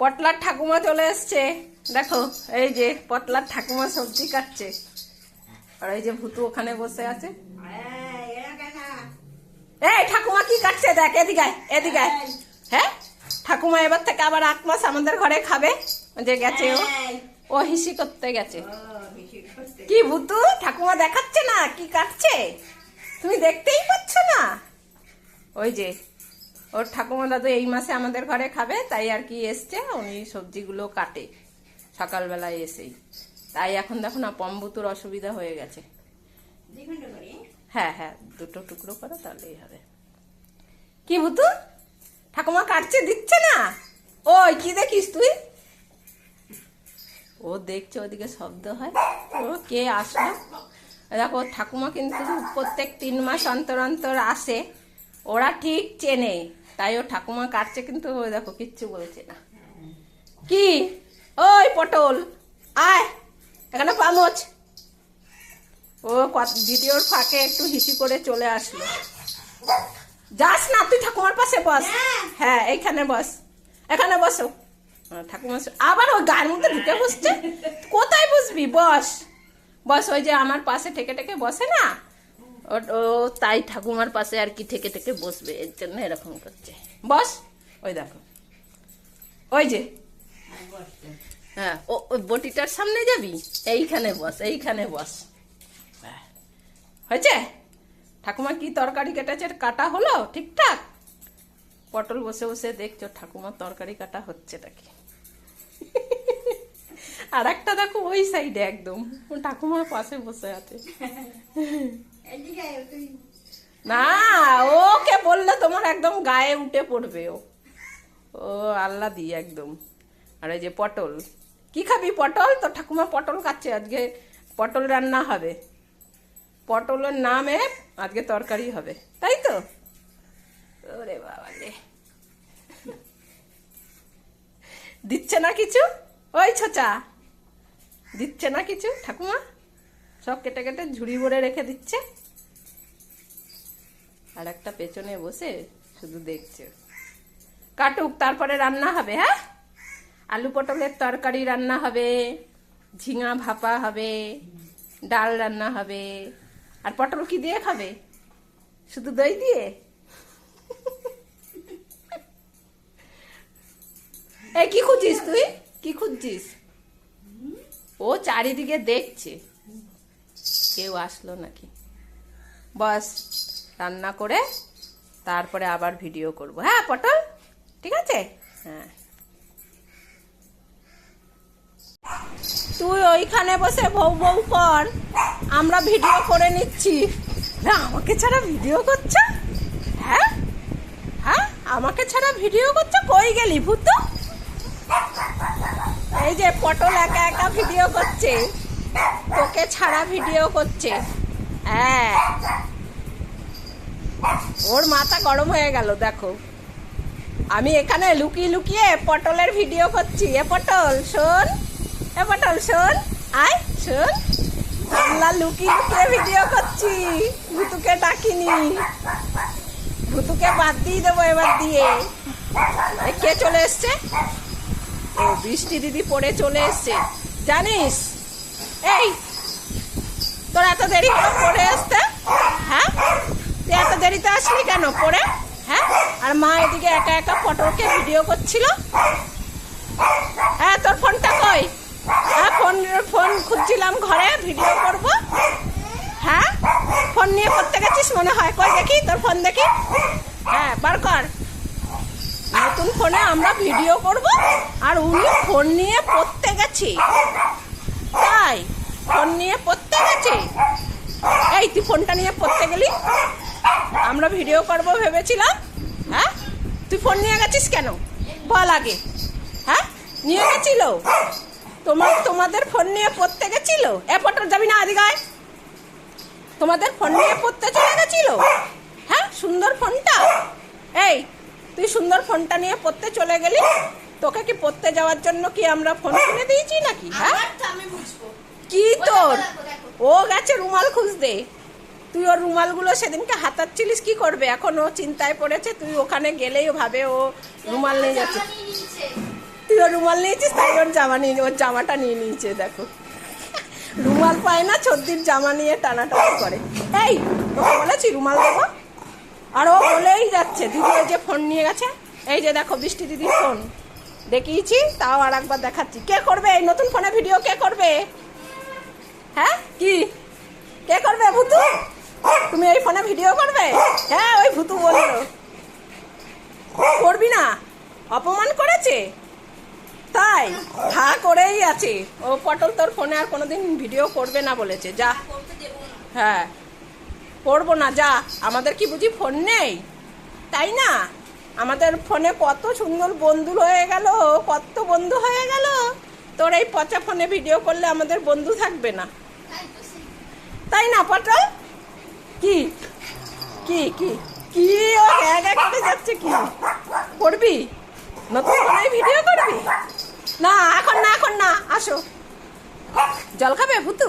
পটলার ঠাকুমা চলে এসছে। দেখো এই যে পটলার ঠাকুমা সবজি কাটছে। আর এই যে ভুতু ওখানে বসে আছে। এই ঠাকুমা কি কাটছে দেখ এদিকে আয়, এদিকে হ্যাঁ? ঠাকুমা এবার থেকে আবার আট মাস আমাদের ঘরে খাবে। যে গেছে ও। ও হিসি করতে গেছে। কি ভুতু? ঠাকুমা দেখাচ্ছে না? কি কাটছে? তুমি দেখতেই পাচ্ছ না? ওই যে ওর ঠাকুমা দাদু এই মাসে আমাদের ঘরে খাবে তাই আর কি এসছে উনি সবজিগুলো কাটে সকালবেলায় এসেই। তাই এখন দেখো না পম্বুতুর অসুবিধা হয়ে গেছে। হ্যাঁ হ্যাঁ দুটো টুকরো করো তাহলেই হবে। কি ভুতু? ঠাকুমা কাটছে দিচ্ছে না? ওই কি দেখিস তুই? ও দেখছে ওদিকে শব্দ হয়। ও কে আসলো? দেখো ঠাকুমা কিন্তু প্রত্যেক তিন মাস অন্তর অন্তর আসে। ওরা ঠিক চেনে। তাই ও ঠাকুমা কাটছে কিন্তু ওই দেখো কিচ্ছু বলছে না। কি? ওই পটল। আয়, এখানে পামচ ও ভিডিওর ফাঁকে একটু হিসি করে চলে আসলো। যাস না, তুই ঠাকুমার পাশে বস। হ্যাঁ এইখানে বস। এখানে বসো। ঠাকুমা আবার ওই গায়ের মধ্যে ঢুকে বসছে? কোথায় বসবি? বস। বস, ওই যে আমার পাশে ঠেকে ঠেকে বসে না? ও- তাই ঠাকুমার পাশে আর কি ঠেকে ঠেকে বসবে এর জন্য এরকম করছে। বস। ওই দেখো। ওই যে। হ্যাঁ ও ওই বটিটার সামনে যাবি? এইখানে বস এইখানে বস। হয়েছে? ঠাকুমা কি তরকারি কেটেছে? কাটা হলো ঠিকঠাক? পটল বসে বসে দেখছ ঠাকুমার তরকারি কাটা হচ্ছে কি আর একটা দেখো ওই সাইডে একদম। ঠাকুমার পাশে বসে আছে। না, ওকে বললে তোমার একদম গায়ে উঠে পড়বে ও। ও, আল্লাহ দি একদম। আর এই যে পটল, কি খাবি পটল? তো ঠাকুমা পটল খাচ্ছে, আজকে পটল রান্না হবে। পটলের নামে আজকে তরকারি হবে, তাই তো? ওরে বাবা রে। দিচ্ছে না কিছু? ওই ছোচা। দিচ্ছে না কিছু ঠাকুমা? সব কেটে কেটে ঝুড়ি ভরে রেখে দিচ্ছে। আর একটা পেছনে বসে শুধু দেখছে। কাটুক, তারপরে রান্না হবে হ্যাঁ? আলু পটলের তরকারি রান্না হবে, ঝিঙা ভাপা হবে, ডাল রান্না হবে। আর পটল কি দিয়ে খাবে? শুধু দই দিয়ে? এই কি খুঁজছিস তুই? কি খুঁজছিস? ও চারিদিকে দেখছে। কেউ আসলো নাকি? বস। রান্না করে তারপরে আবার ভিডিও করব। হ্যাঁ পটল? ঠিক আছে? হ্যাঁ। তুই ওইখানে বসে বউ বউ কর, আমরা ভিডিও করে নিচ্ছি। না, আমাকে ছাড়া ভিডিও করছ? হ্যাঁ? হ্যাঁ? আমাকে ছাড়া ভিডিও করছ? কই গেলি ভূত? এই যে পটল একা একা ভিডিও করছে, তোকে ছাড়া ভিডিও করছে। হ্যাঁ। ওর মাথা গরম হয়ে গেল, দেখো। আমি এখানে লুকিয়ে লুকিয়ে পটলের ভিডিও করছি। এ পটল, শোন, এ পটল, শোন, আয়, শোন। আমরা লুকিয়ে লুকিয়ে ভিডিও করছি, ভুতুকে ডাকিনি। ভুতুকে বাদ দিয়ে দেবো এবার দিয়ে। কে চলে এসছে? ও, বৃষ্টি দিদি পড়ে চলে এসছে। জানিস? এই, তোর এত দেরি হলো পড়ে আসতে? হ্যাঁ? তুই এত দেরিতে আসলি কেন পড়ে হ্যাঁ? আর মা এদিকে একা একা পটলকে ভিডিও করছিল? হ্যাঁ তোর ফোনটা কই? হ্যাঁ ফোন ফোন খুঁজছিলাম ঘরে ভিডিও করব। হ্যাঁ? ফোন নিয়ে করতে গেছিস মনে হয়? কই দেখি, তোর ফোন দেখি। হ্যাঁ বার কর। নতুন ফোনে আমরা ভিডিও করব, আর উনি ফোন নিয়ে পড়তে গেছি। তাই, ফোন নিয়ে পড়তে গেছে। এই, তুই ফোনটা নিয়ে পড়তে গেলি? আমরা ভিডিও করব ভেবেছিলাম হ্যাঁ? তুই ফোন নিয়ে গেছিস কেন? বল আগে। হ্যাঁ? নিয়ে গেছিল? তোমার তোমাদের ফোন নিয়ে পড়তে গেছিল? এ পটল যাবি না আদিগায় তোমাদের ফোন নিয়ে পড়তে চলে গেছিল? হ্যাঁ? সুন্দর ফোনটা এই তুই সুন্দর ফোনটা নিয়ে পড়তে চলে গেলি? তোকে কি পড়তে যাওয়ার জন্য কি আমরা ফোন কিনে দিয়েছি নাকি? হ্যাঁ? কি তোর। ও গেছে রুমাল খুঁজতে। তুই ওর রুমালগুলো সেদিনকে হাতাচ্ছিলিস কি করবে? এখন ও চিন্তায় পড়েছে তুই ওখানে গেলেই ভাবে ও রুমাল নিয়ে যাচ্ছে। তুই ওর রুমাল নিয়েছিস তাই ওর জামা নিয়ে ওর জামাটা নিয়ে নিয়েছে দেখো। রুমাল পায় না ছর্দির জামা নিয়ে টানাটানি করে। এই তোকে বলেছি রুমাল দেবো? আর ও বলেই যাচ্ছে দিদি ওই যে ফোন নিয়ে গেছে এই যে দেখো বৃষ্টি দিদির ফোন। দেখিয়েছি তাও আর একবার দেখাচ্ছি। কে করবে? এই নতুন ফোনে ভিডিও কে করবে? হ্যাঁ? কি? কে করবে ভুতু তুমি এই ফোনে ভিডিও করবে? হ্যাঁ ওই ভুতু বলল। করবি না? অপমান করেছে? তাই, হা করেই আছে। ও পটল তোর ফোনে আর কোনোদিন ভিডিও করবে না বলেছে, যা। হ্যাঁ করব না, যা। আমাদের কি বুঝি ফোন নেই? তাই না? আমাদের ফোনে কত সুন্দর বন্ধু হয়ে গেল, কত বন্ধু হয়ে গেল। তোর এই পচা ফোনে ভিডিও করলে আমাদের বন্ধু থাকবে না। তাই না, পটল? কি? কি কি? কি? ও হ্যাঁ হ্যাঁ করে যাচ্ছে কি? করবি? নতুন ফোনে ভিডিও করবি? না, এখন না এখন না, আসো। জল খাবে, ভুতু?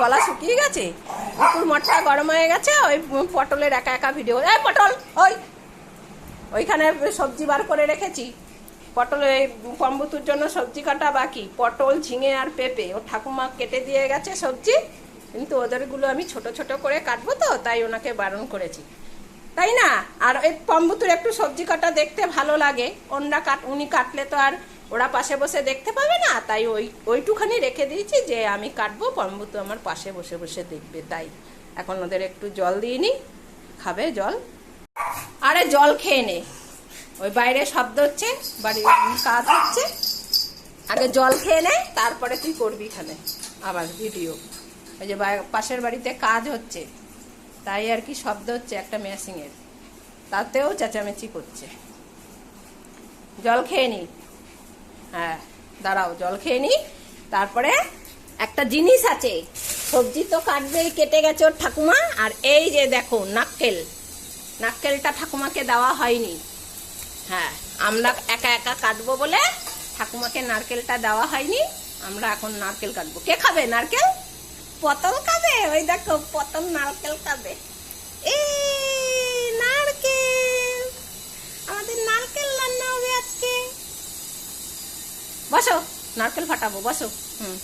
গলা শুকিয়ে গেছে? ভুতুর মঠটা গরম হয়ে গেছে, ওই পটলের একা একা ভিডিও এই পটল, ওই! ওইখানে সবজি বার করে রেখেছি। পটল, এই কম্বুতুর জন্য সবজি কাটা বাকি? পটল, ঝিঙে আর পেঁপে। ও ঠাকুমা কেটে দিয়ে গেছে সবজি। কিন্তু ওদেরগুলো আমি ছোট ছোট করে কাটবো তো, তাই ওনাকে বারণ করেছি। তাই না? আর এই পম্বুতুর একটু সবজি কাটা দেখতে ভালো লাগে। ওনরা কাট, উনি কাটলে তো আর ওরা পাশে বসে দেখতে পাবে না। তাই ওই, ওইটুখানি রেখে দিয়েছি যে আমি কাটবো, পম্বুতু আমার পাশে বসে বসে দেখবে। তাই এখন ওদের একটু জল দিয়ে নি খাবে জল। আরে জল খেয়ে নে। ওই বাইরে শব্দ হচ্ছে, বাড়ির কাজ হচ্ছে। আগে জল খেয়ে নে, তারপরে তুই করবি এখানে। আবার ভিডিও ওই যে পাশের বাড়িতে কাজ হচ্ছে। তাই আর কি শব্দ হচ্ছে একটা মেশিনের তাতেও চেঁচামেচি করছে। জল খেয়ে নি। হ্যাঁ দাঁড়াও, জল খেয়ে নি। তারপরে একটা জিনিস আছে। সবজি তো কাটবেই, কেটে গেছে ওর ঠাকুমা। আর এই যে দেখো, নাক্কেল। নাক্কেলটা ঠাকুমাকে দেওয়া হয়নি। হ্যাঁ আমরা একা একা কাটবো বলে ঠাকুমাকে নারকেলটা দেওয়া হয়নি। আমরা এখন নারকেল কাটবো। কে খাবে নারকেল? পটল খাবে? ওই দেখো পতল নারকেল খাবে। নারকেল! আমাদের নারকেল আজকে। বসো, নারকেল ফাটাবো, বসো। হুম।